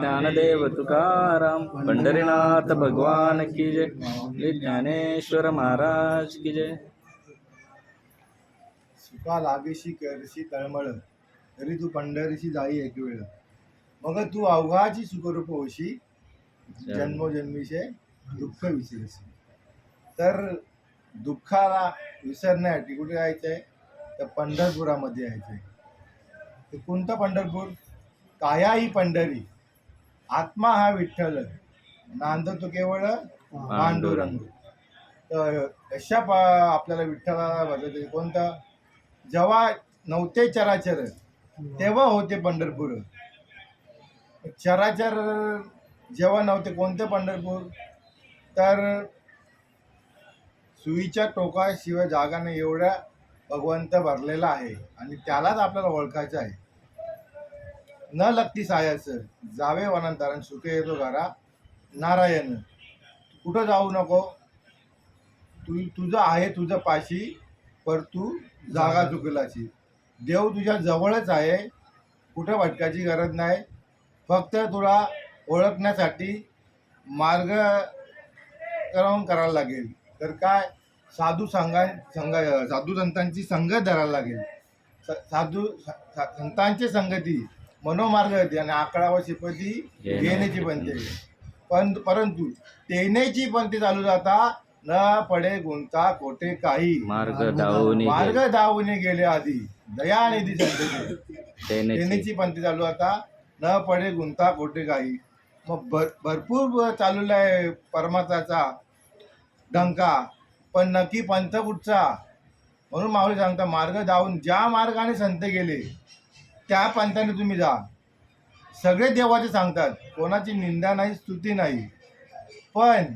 ज्ञानदेव तुकाराम पंढरीनाथ भगवान की जय श्री ज्ञानेश्वर महाराज की जय. सुखा लागेशी करशी तळमळ तरी तू पंढरीशी जाई एक वेळ. मग तू अवघाची सुखरूप होशी जन्मोजन्मीचे दुःख विसरशी. तर दुःखाला विसरण्यासाठी कुठे जायचंय? तर पंढरपुरामध्ये यायचंय ते कोणतं पंढरपूर? काया ही पंढरी. आत्मा हा विठ्ठल नांदतो केवळ पांडुरंग तर अशा आपल्याला विठ्ठलाला भजत कोणता? जेव्हा नव्हते चराचर तेव्हा होते पंढरपूर. चराचर जेव्हा नव्हते कोणते पंढरपूर? तर सुईच्या टोकाशिवाय जागाने नाही एवढ्या भगवंत भरलेला आहे आणि त्यालाच आपल्याला ओळखायचं आहे. न लगती सायास जावे वनांतरण सुखे येतो घरा नारायण. कुठं जाऊ नको? तू तुझं आहे तुझं पाशी पर तू जागा चुकलाची देव तुझ्या जवळच आहे कुठं भटकायची गरज नाही. फक्त तुला ओळखण्यासाठी मार्ग क्रम करायला लागेल. तर काय? साधू संघा संघ साधू संतांची संगत धरायला लागेल. स- साधू संतांची संगती. मनोमार्ग होती आणि आकडा व शिपती घेण्याची पंथी पण परंतु तेनेची पंथी चालू जाता न पडे गुंता कोठे काही. मार्ग धावून मार्ग धावून गेले आधी. संतती. तेनेची. तेनेची पंथी चालू आता न पडे गुंता कोठे काही. मग भर भरपूर चालू आहे परमात्माचा डंका. पण नक्की पंथ कुठचा? म्हणून माऊली सांगता मार्ग धावून ज्या मार्गाने संत गेले त्या पंथाने तुम्ही जा. सगळे देवाचे सांगतात कोणाची निंदा नाही स्तुती नाही. पण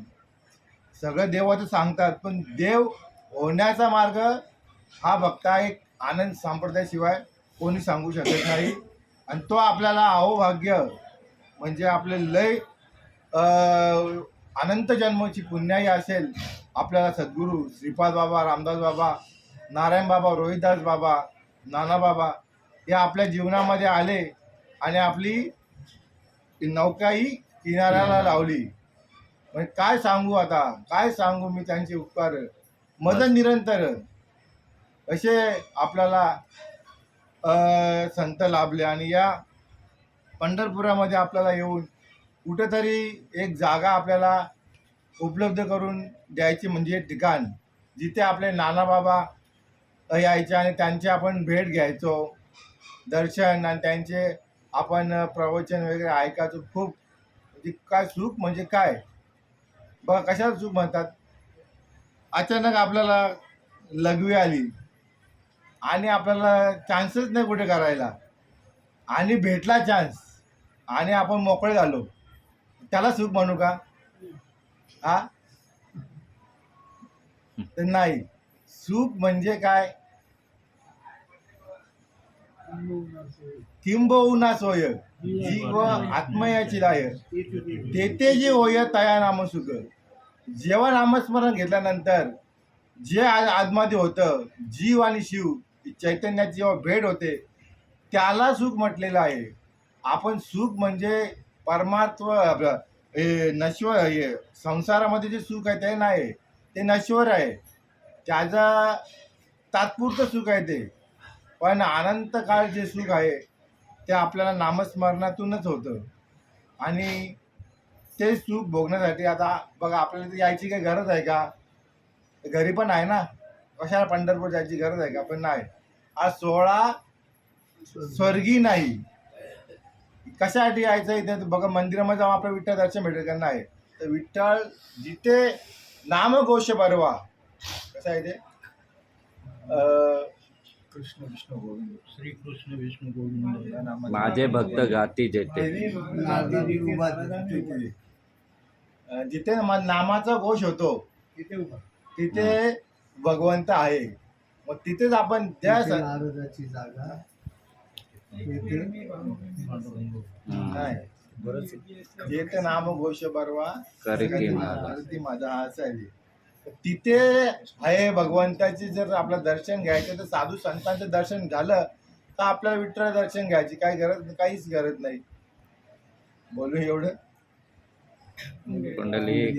सगळं देवाचं सांगतात पण देव होण्याचा मार्ग हा भक्ता एक आनंद संप्रदायाशिवाय कोणी सांगू शकत नाही. आणि तो आपल्याला अहोभाग्य म्हणजे आपले लय अनंत जन्माची पुण्याही असेल आपल्याला सद्गुरू श्रीपाद बाबा रामदास बाबा नारायण बाबा रोहिदास बाबा नाना बाबा हे आपल्या जीवनामध्ये आले आणि आपली नौकाही किनाऱ्याला लावली. म्हणजे काय सांगू आता? काय सांगू मी त्यांचे उपकार? मदत निरंतर. असे आपल्याला संत लाभले आणि या पंढरपुरामध्ये आपल्याला येऊन कुठेतरी एक जागा आपल्याला उपलब्ध करून द्यायची म्हणजे एक ठिकाण जिथे आपले नानाबाबा यायचे आणि त्यांचे आपण भेट घ्यायचो. दर्शन आणि त्यांचे आपण प्रवचन वगैरे ऐकायचो खूप. म्हणजे काय सुख म्हणजे काय? बघा कशाला सुख म्हणतात? अचानक आपल्याला लघवी आली. आणि आपल्याला चान्सच नाही कुठे करायला. आणि भेटला चान्स आणि आपण मोकळे झालो. त्याला सुख म्हणू का? हा? तर नाही. सुख म्हणजे काय? किंबहुना सोय जीव आत्मयाची लाय तेथे जे होय तया नाम सुख जेव्हा नामस्मरण घेतल्यानंतर जे आज आतमध्ये होतं जीव आणि शिव चैतन्याची जेव्हा भेट होते त्याला सुख म्हटलेलं आहे. आपण सुख म्हणजे परमात्व आपलं हे नश्वर हे संसारामध्ये जे सुख आहे ते नाही ते नश्वर आहे. त्याचा तात्पुरतं सुख आहे ते. पण अनंत काळ जे सुख आहे ते आपल्याला नामस्मरणातूनच होतं. आणि ते सुख भोगण्यासाठी आता बघा आपल्याला यायची काही गरज आहे का? घरी पण आहे ना? कशाला पंढरपूर जायची गरज आहे का? पण नाही. आज सोहळा स्वर्गी नाही. कशासाठी यायचं इथे तर बघा मंदिरामध्ये जाऊन आपलं विठ्ठल दर्शन भेटेल का? नाही. तर विठ्ठल जिथे नामघोष बरवा कसं आहे ते? कृष्ण विष्णू गोविंद श्री कृष्ण विष्णू गोविंद या नामाने माझे भक्त गाती जेते. तिथे अं, जिथे मा- नामाचा घोष होतो तिथे उभा. तिथे भगवंत आहे. मग तिथेच आपण त्या स- नारदाची जागा. तिथे. नाही. जेथे नाम घोष बरवा करे की माझा. आरती माझा हा आहे. तिथे आहे भगवंताचे जर आपलं दर्शन घ्यायचं तर साधू संतांचं दर्शन झालं तर आपल्याला विठ्ठल दर्शन घ्यायची. काही गरज काहीच गरज नाही. बोलू एवढं? कुंडली